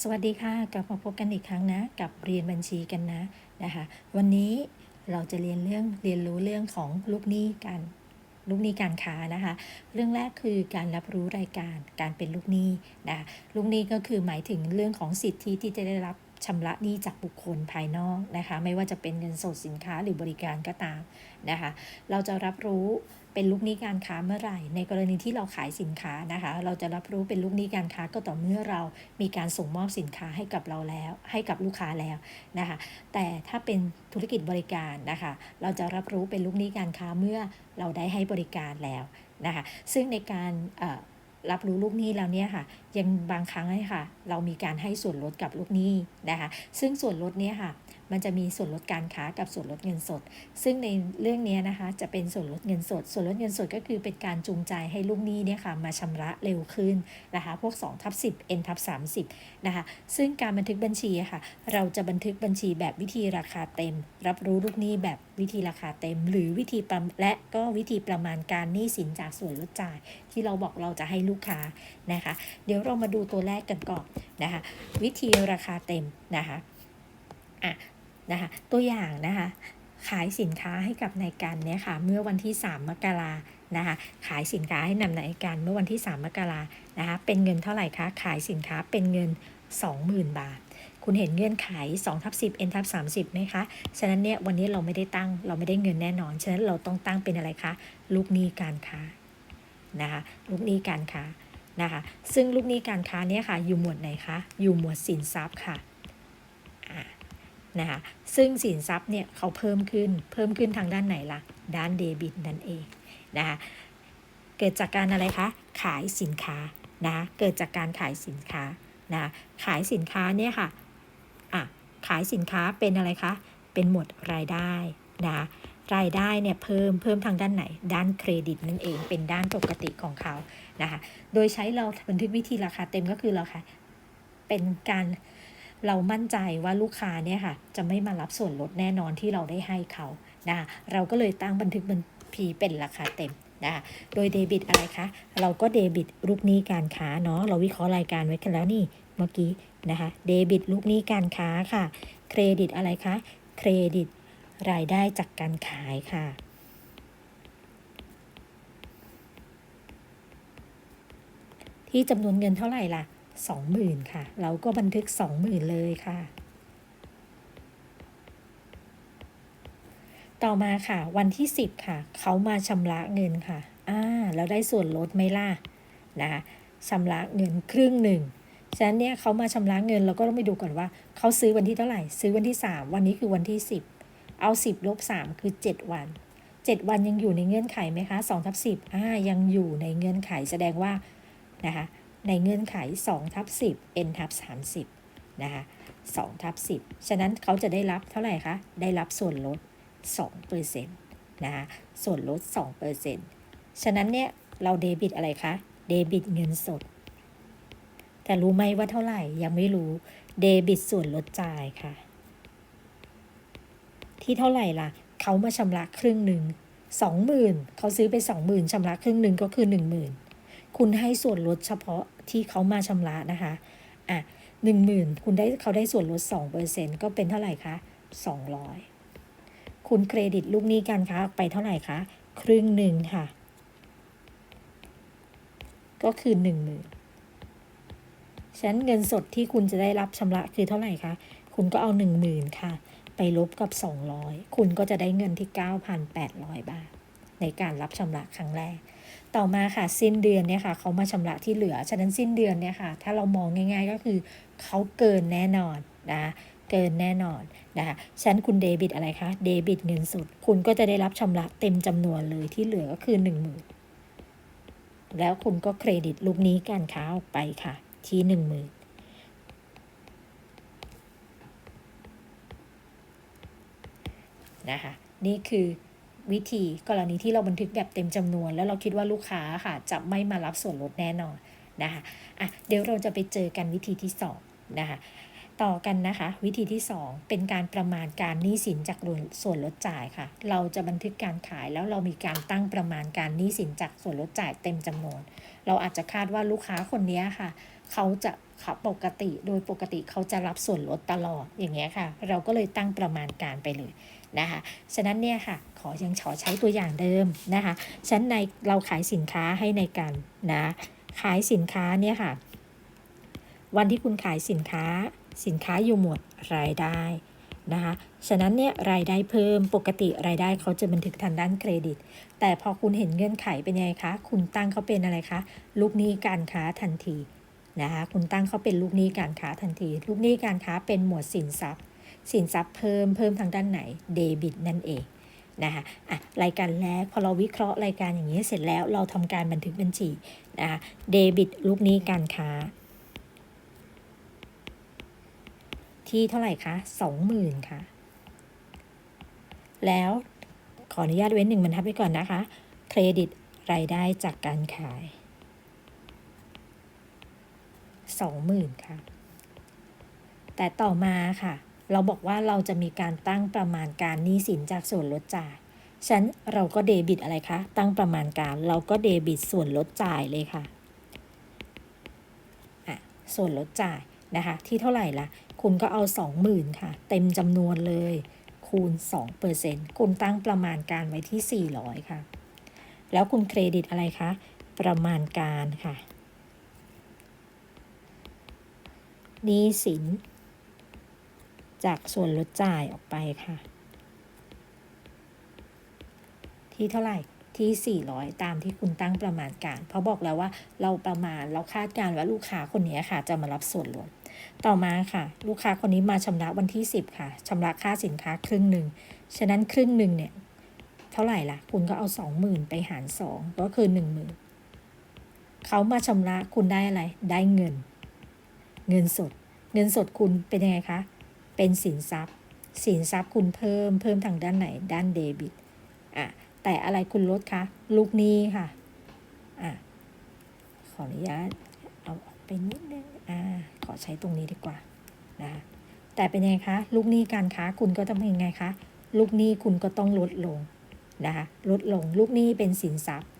สวัสดีค่ะ กลับมาพบกันอีกครั้งนะ กับเรียนบัญชีกันนะนะคะ วันนี้เราจะเรียนเรื่องเรียนรู้เรื่องของลูกหนี้กันลูกหนี้การค้านะคะ เรื่องแรกคือการรับรู้รายการการเป็นลูกหนี้นะคะลูกหนี้ก็คือหมายถึงเรื่องของสิทธิที่จะได้รับชำระหนี้จากบุคคลภายนอกนะคะ ไม่ว่าจะเป็นเงินสดสินค้าหรือบริการก็ตามนะคะ เราจะรับรู้ เป็นลูกหนี้การค้าเมื่อไหร่ ในกรณีที่เราขายสินค้านะคะ เราจะรับรู้เป็นลูกหนี้การค้าก็ต่อเมื่อเรามีการส่งมอบสินค้าให้กับเราแล้ว ให้กับลูกค้าแล้วนะคะ แต่ถ้าเป็นธุรกิจบริการนะคะ เราจะรับรู้เป็นลูกหนี้การค้าเมื่อเราได้ให้บริการแล้วนะคะ ซึ่งในการรับรู้ลูกหนี้แล้วเนี่ยค่ะยังบางครั้งเนี่ยค่ะ เรามีการให้ส่วนลดกับลูกหนี้นะคะ ซึ่งส่วนลดเนี่ยค่ะ มันจะมีส่วนลดการค้ากับส่วนลดเงินสด ซึ่งในเรื่องนี้นะคะจะเป็นส่วนลดเงินสด ส่วนลดเงินสดก็คือเป็นการจูงใจให้ลูกหนี้เนี่ยค่ะมาชำระเร็วขึ้นนะคะ พวก2ทับ10 n ทับ30นะคะ ซึ่งการบันทึกบัญชีค่ะ เราจะบันทึกบัญชีแบบวิธีราคาเต็ม รับรู้ลูกหนี้แบบวิธีราคาเต็ม หรือวิธีประและก็วิธีประมาณการหนี้สินจากส่วนลดจ่าย ที่เราบอกเราจะให้ลูกค้านะคะ เดี๋ยวเรามาดูตัวแรกกันก่อนนะคะ วิธีราคาเต็มนะคะอะ นะคะตัวอย่างนะคะขายสินค้าให้กับนายกันเนี่ยค่ะเมื่อวันที่ 3 มกรานะคะขายสินค้าให้นำนายกันเมื่อวันที่ 3 มกรานะคะเป็นเงินเท่าไหร่คะขายสินค้าเป็นเงิน 20,000 บาท คุณเห็นเงื่อนไข2ทับ10 n ทับ30ไหมคะ ฉะนั้นเนี่ยวันนี้เราไม่ได้ตั้งเราไม่ได้เงินแน่นอน ฉะนั้นเราต้องตั้งเป็นอะไรคะลูกหนี้การค้านะคะลูกหนี้การค้านะคะซึ่งลูกหนี้การค้าเนี่ยค่ะอยู่หมวดไหนคะอยู่หมวดสินทรัพย์ค่ะ นะคะซึ่งสินทรัพย์เนี่ยเขาเพิ่มขึ้นเพิ่มขึ้นทางด้านไหนล่ะ ด้านเดบิตนั่นเองนะคะเกิดจากการอะไรคะขายสินค้านะเกิดจากการขายสินค้านะขายสินค้าเนี่ยค่ะอะขายสินค้าเป็นอะไรคะเป็นหมวดรายได้นะคะรายได้เนี่ยเพิ่มเพิ่มทางด้านไหน ด้านเครดิตนั่นเองเป็นด้านปกติของเขานะคะโดยใช้เราบันทึกวิธีราคาเต็มก็คือเราค่ะเป็นการ เรามั่นใจว่าลูกค้าเนี่ยค่ะ จะไม่มารับส่วนลดแน่นอนที่เราได้ให้เขานะคะเราก็เลยตั้งบันทึกบัญชีเป็นราคาเต็มนะคะโดยเดบิตอะไรคะ เราก็เดบิตลูกหนี้การค้าเนาะ เราวิเคราะห์รายการไว้กันแล้วนี่เมื่อกี้นะคะ เดบิตลูกหนี้การค้าค่ะ เครดิตอะไรคะ เครดิตรายได้จากการขายค่ะที่จำนวนเงินเท่าไหร่ล่ะ 20,000 ค่ะ เราก็บันทึก 20,000 เลยค่ะ ต่อมาค่ะ วันที่ 10 ค่ะ เขามาชำระเงินค่ะ อ่าแล้วได้ส่วนลดไหมล่ะ นะคะชำระเงินครึ่งหนึ่งฉะนั้นเนี่ยเขามาชำระเงินเราก็ต้องไปดูก่อนว่า เขาซื้อวันที่เท่าไหร่ ซื้อวันที่ 3 วันนี้คือวันที่ 10 เอา 10ลบ3คือ 7 วัน 7 วันยังอยู่ในเงื่อนไขไหมคะ2ทับ10อ่ายังอยู่ในเงื่อนไขแสดงว่านะคะ ในเงื่อนไข2ทับ10 n ทับ30นะคะ2ทับ10 ฉะนั้นเขาจะได้รับเท่าไหร่คะ ได้รับส่วนลด2เปอร์เซ็นต์นะคะส่วนลด2เปอร์เซ็นต์ฉะนั้นเนี่ยเราเดบิตอะไรคะ เดบิตเงินสด แต่รู้ไหมว่าเท่าไหร่ยังไม่รู้ เดบิตส่วนลดจ่ายค่ะ ที่เท่าไหร่ล่ะ เขามาชำระครึ่งหนึ่งสองหมื่นเขาซื้อไปสองหมื่นชำระครึ่งหนึ่งก็คือหนึ่งหมื่น คุณให้ส่วนลดเฉพาะที่เขามาชำระนะคะ อะหนึ่งหมื่นคุณได้เขาได้ส่วนลดสองเปอร์เซ็นก็เป็นเท่าไหร่คะสองร้อยคุณเครดิตลูกหนี้การค้าไปเท่าไหร่คะครึ่งหนึ่งค่ะ ก็คือหนึ่งหมื่นฉะนั้นเงินสดที่คุณจะได้รับชำระคือเท่าไหร่คะคุณก็เอาหนึ่งหมื่นค่ะ ไปลบกับสองร้อยคุณก็จะได้เงินที่เก้าพันแปดร้อยบาท ในการรับชำระครั้งแรก ต่อมาค่ะสิ้นเดือนเนี่ยค่ะเขามาชำระที่เหลือ ฉะนั้นสิ้นเดือนเนี่ยค่ะถ้าเรามองง่าย ๆ ก็คือเขาเกินแน่นอนนะเกินแน่นอนนะคะฉะนันคุณเดบิตอะไรคะ เดบิตเงินสด คุณก็จะได้รับชำระเต็มจำนวนเลยที่เหลือก็คือหนึ่งหมื่นแล้วคุณก็เครดิตลูกนี้การค้าออกไปค่ะ ที่หนึ่งหมื่นนะคะ นี่คือ วิธีกรณีที่เราบันทึกแบบเต็มจำนวน แล้วเราคิดว่าลูกค้าค่ะจะไม่มารับส่วนลดแน่นอนนะคะอะเดี๋ยวเราจะไปเจอกันวิธีที่สองนะคะต่อกันนะคะ วิธีที่ 2 เป็นการประมาณการหนี้สินจากส่วนลดจ่ายค่ะ เราจะบันทึกการขายแล้วเรามีการตั้งประมาณการหนี้สินจากส่วนลดจ่ายเต็มจำนวน เราอาจจะคาดว่าลูกค้าคนนี้ค่ะ เขาจะเขาปกติโดยปกติเขาจะรับส่วนลดตลอดอย่างเงี้ยค่ะ เราก็เลยตั้งประมาณการไปเลย นะคะฉะนั้นเนี่ยค่ะขอยังขอใช้ตัวอย่างเดิมนะคะฉะนันในเราขายสินค้าให้ในกันนะขายสินค้าเนี่ยค่ะ วันที่คุณขายสินค้าสินค้าอยู่หมวดรายได้นะคะฉะนั้นเนี่ยรายได้เพิ่มปกติรายได้เขาจะบันทึกทางด้านเครดิต แต่พอคุณเห็นเงื่อนไขเป็นยังไงคะ คุณตั้งเขาเป็นอะไรคะลูกหนี้การค้าทันทีนะคะคุณตั้งเขาเป็นลูกหนี้การค้าทันที ลูกหนี้การค้าเป็นหมวดสินทรัพย์ สินทรัพย์เพิ่มเพิ่มทางด้านไหนเดบิตนั่นเองนะคะอะรายการแรกพอเราวิเคราะห์รายการอย่างนี้เสร็จแล้วเราทำการบันทึกบัญชีนะคะเดบิตลูกนี้การค้า ที่เท่าไหร่คะสองหมื่นค่ะ แล้วขออนุญาตเว้นหนึ่งบรรทัดไว้ก่อนนะคะ เครดิตรายได้จากการขายสองหมื่นค่ะ แต่ต่อมาค่ะ เราบอกว่าเราจะมีการตั้งประมาณการหนี้สินจากส่วนลดจ่ายฉะนั้นเราก็เดบิตอะไรคะ ตั้งประมาณการเราก็เดบิตส่วนลดจ่ายเลยค่ะอะส่วนลดจ่ายนะคะ ที่เท่าไหร่ละคุณก็เอา 20,000 ค่ะ เต็มจำนวนเลย คูณ 2%คุณตั้งประมาณการไว้ที่ 400 ค่ะ แล้วคุณเครดิตอะไรคะ ประมาณการค่ะหนี้สิน จากส่วนลดจ่ายออกไปค่ะ ที่เท่าไหร่ที่ 400 ตามที่คุณตั้งประมาณการ เพราะบอกแล้วว่าเราประมาณเราคาดการณ์ว่าลูกค้าคนนี้ค่ะ จะมารับส่วนลด ต่อมาค่ะ ลูกค้าคนนี้มาชำระวันที่ 10 ค่ะชำระค่าสินค้าครึ่งหนึ่ง ฉะนั้นครึ่งหนึ่งเนี่ย เท่าไหร่ล่ะ คุณก็เอา 20,000 ไปหาร 2 ก็คือ 10,000เขามาชำระคุณได้อะไร ได้เงิน เงินสด เงินสดคุณเป็นยังไงคะ เป็นสินทรัพย์ สินทรัพย์คุณเพิ่มเพิ่มทางด้านไหนด้านเดบิตอะแต่อะไรคุณลดคะลูกหนี้ค่ะอะขออนุญาตเอาออกไปนิดนึงอ่าขอใช้ตรงนี้ดีกว่านะคะแต่เป็นยังไงคะลูกหนี้การค้าคุณก็ต้องเป็นยังไงคะลูกหนี้คุณก็ต้องลดลงนะคะลดลงลูกหนี้เป็นสินทรัพย์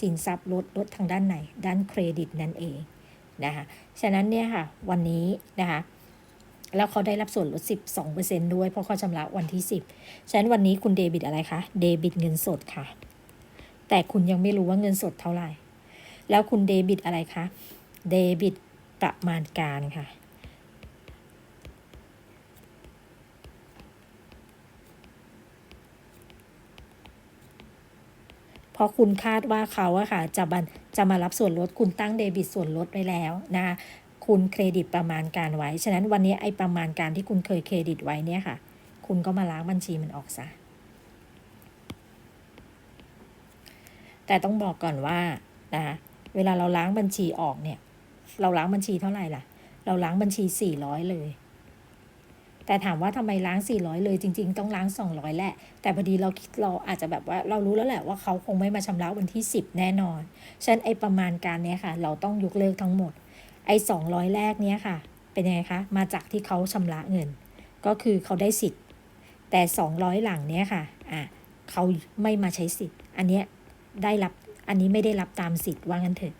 สินทรัพย์ลดลดทางด้านไหน ด้านเครดิตนั่นเองนะคะฉะนั้นเนี่ยค่ะวันนี้นะคะ แล้วเขาได้รับส่วนลด 12%ด้วย เพราะเขาชำระวันที่ 10 ฉะนั้นวันนี้คุณเดบิตอะไรคะ เดบิตเงินสดค่ะ แต่คุณยังไม่รู้ว่าเงินสดเท่าไหร่ แล้วคุณเดบิตอะไรคะ เดบิตประมาณการค่ะ เพราะคุณคาดว่าเขาอะค่ะจะบันจะมารับส่วนลดคุณตั้งเดบิตส่วนลดไว้แล้วนะคะ คุณเครดิตประมาณการไว้ ฉะนั้นวันนี้ไอ้ประมาณการที่คุณเคยเครดิตไว้เนี่ยค่ะ คุณก็มาล้างบัญชีมันออกซะ แต่ต้องบอกก่อนว่านะคะเวลาเราล้างบัญชีออกเนี่ย เราล้างบัญชีเท่าไหร่ล่ะ เราล้างบัญชี 400 เลย แต่ถามว่าทำไมล้าง 400 เลย จริง ๆ ต้องล้าง 200 แหละ แต่พอดีเราคิดเราอาจจะแบบว่าเรารู้แล้วแหละว่าเขาคงไม่มาชำระวันที่ 10 แน่นอน ฉะนั้นไอ้ประมาณการเนี้ยค่ะ เราต้องยกเลิกทั้งหมด ไอ้200 แรกเนี้ยค่ะ เป็นยังไงคะ มาจากที่เขาชำระเงิน ก็คือเขาได้สิทธิ์ แต่ 200 หลังเนี้ยค่ะ อะเขาไม่มาใช้สิทธิ์ อันเนี้ยได้รับ อันนี้ไม่ได้รับตามสิทธิ์ว่างั้นเถอะ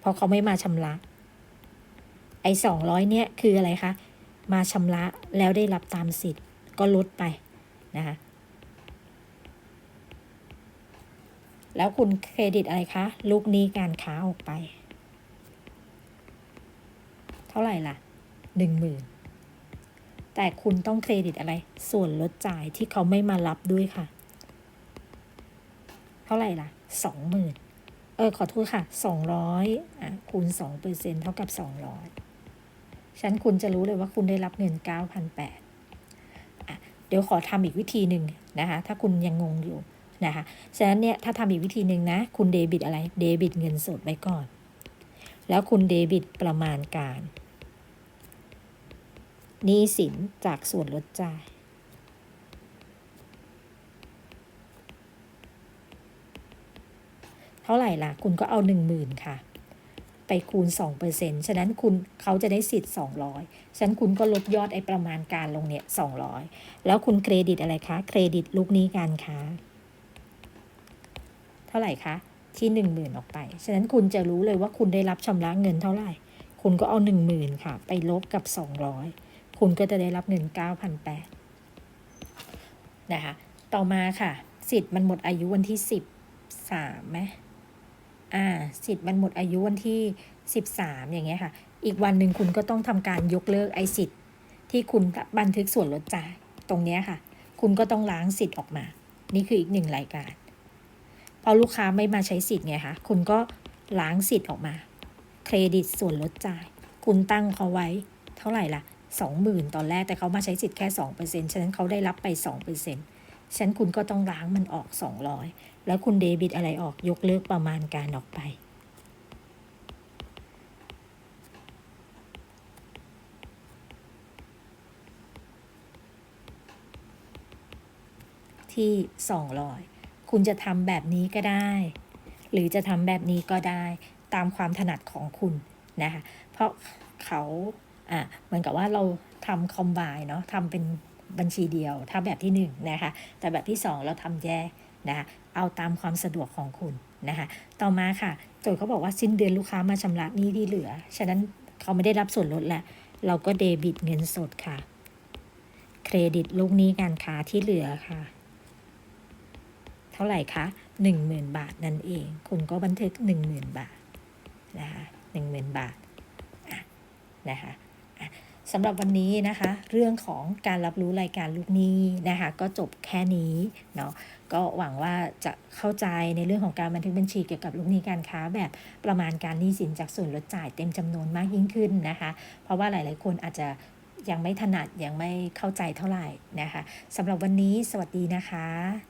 เพราะเขาไม่มาชำระ ไอ้สองร้อยเนี่ยคืออะไรคะ มาชำระแล้วได้รับตามสิทธิ์ ก็ลดไปนะคะแล้วคุณเครดิตอะไรคะ ลูกหนี้การค้าออกไป เท่าไหร่ล่ะหนึ่งหมื่นแต่คุณต้องเครดิตอะไร ส่วนลดจ่ายที่เขาไม่มารับด้วยค่ะ เท่าไหร่ล่ะสองหมื่นเออ ขอโทษค่ะสองร้อยอะคูณสองเปอร์เซ็นเท่ากับสองร้อยฉันคุณจะรู้เลยว่าคุณได้รับเงินเก้าพันแปดอะเดี๋ยวขอทำอีกวิธีหนึ่งนะคะ ถ้าคุณยังงงอยู่นะคะ ฉะนั้นเนี่ยถ้าทำอีกวิธีหนึ่งนะ คุณเดบิตอะไร เดบิตเงินสดไว้ก่อน แล้วคุณเดบิตประมาณการ หนี้สินจากส่วนลดจ่าย เท่าไหร่ล่ะ คุณก็เอา 10,000 ค่ะ ไปคูณ 2%ฉะนั้นคุณเขาจะได้สิทธิ์ 200 ฉะนั้นคุณก็ลดยอดไอ้ประมาณการลงเนี่ย 200 แล้วคุณเครดิตอะไรคะ เครดิตลูกหนี้การค้า เท่าไหร่คะ ที่หนึ่งหมื่นออกไป ฉะนั้นคุณจะรู้เลยว่าคุณได้รับชำระเงินเท่าไหร่คุณก็เอาหนึ่งหมื่นค่ะ ไปลบกับสองร้อย คุณก็จะได้รับเงินเก้าพันแปดนะคะ ต่อมาค่ะ สิทธิ์มันหมดอายุวันที่สิบสามไหมอ่า สิทธิ์มันหมดอายุวันที่สิบสามอย่างเงี้ยค่ะ อีกวันหนึ่งคุณก็ต้องทำการยกเลิกไอสิทธิ์ที่คุณบันทึกส่วนลดจ่ายตรงเนี้ยค่ะ คุณก็ต้องล้างสิทธิ์ออกมา นี่คืออีกหนึ่งรายการพอลูกค้าไม่มาใช้สิทธิ์ไงคะคุณก็ล้างสิทธิ์ออกมา เครดิตส่วนลดจ่าย คุณตั้งเขาไว้ เท่าไหร่ล่ะ สองหมื่นตอนแรกแต่เขามาใช้สิทธิ์แค่สองเปอร์เซ็นฉะนั้นเขาได้รับไปสองเปอร์เซ็นฉะนั้นคุณก็ต้องล้างมันออกสองร้อยแล้วคุณเดบิตอะไรออกยกเลิกประมาณการออกไป ที่ 200 คุณจะทำแบบนี้ก็ได้ หรือจะทำแบบนี้ก็ได้ตามความถนัดของคุณนะคะเพราะเขา อะเหมือนกับว่าเราทำคอมไบเนาะทำเป็นบัญชีเดียวถ้าแบบที่1นงนะคะแต่แบบที่ 2 เราทำแยกนะคะเอาตามความสะดวกของคุณนะคะต่อมาค่ะโจทย์เขาบอกว่าสิ้นเดือนลูกค้ามาชำระหนี้ที่เหลือ ฉะนั้นเขาไม่ได้รับส่วนลดแหละเราก็เดบิตเงินสดค่ะ เครดิตลูกหนี้การค้าที่เหลือค่ะ เท่าไหร่คะหนึ่งหมื่นบาทนั่นเอง คุณก็บันทึกหนึ่งหมื่นบาทนะคะหนึ่งหมื่นบาทนะคะ สำหรับวันนี้นะคะ เรื่องของการรับรู้รายการลูกหนี้นะคะ ก็จบแค่นี้เนาะก็หวังว่าจะเข้าใจในเรื่องของการบันทึกบัญชีเกี่ยวกับลูกหนี้การค้า แบบประมาณการหนี้สินจากส่วนลดจ่ายเต็มจำนวนมากยิ่งขึ้นนะคะ เพราะว่าหลาย ๆ คนอาจจะยังไม่ถนัดยังไม่เข้าใจเท่าไหร่นะคะสำหรับวันนี้สวัสดีนะคะ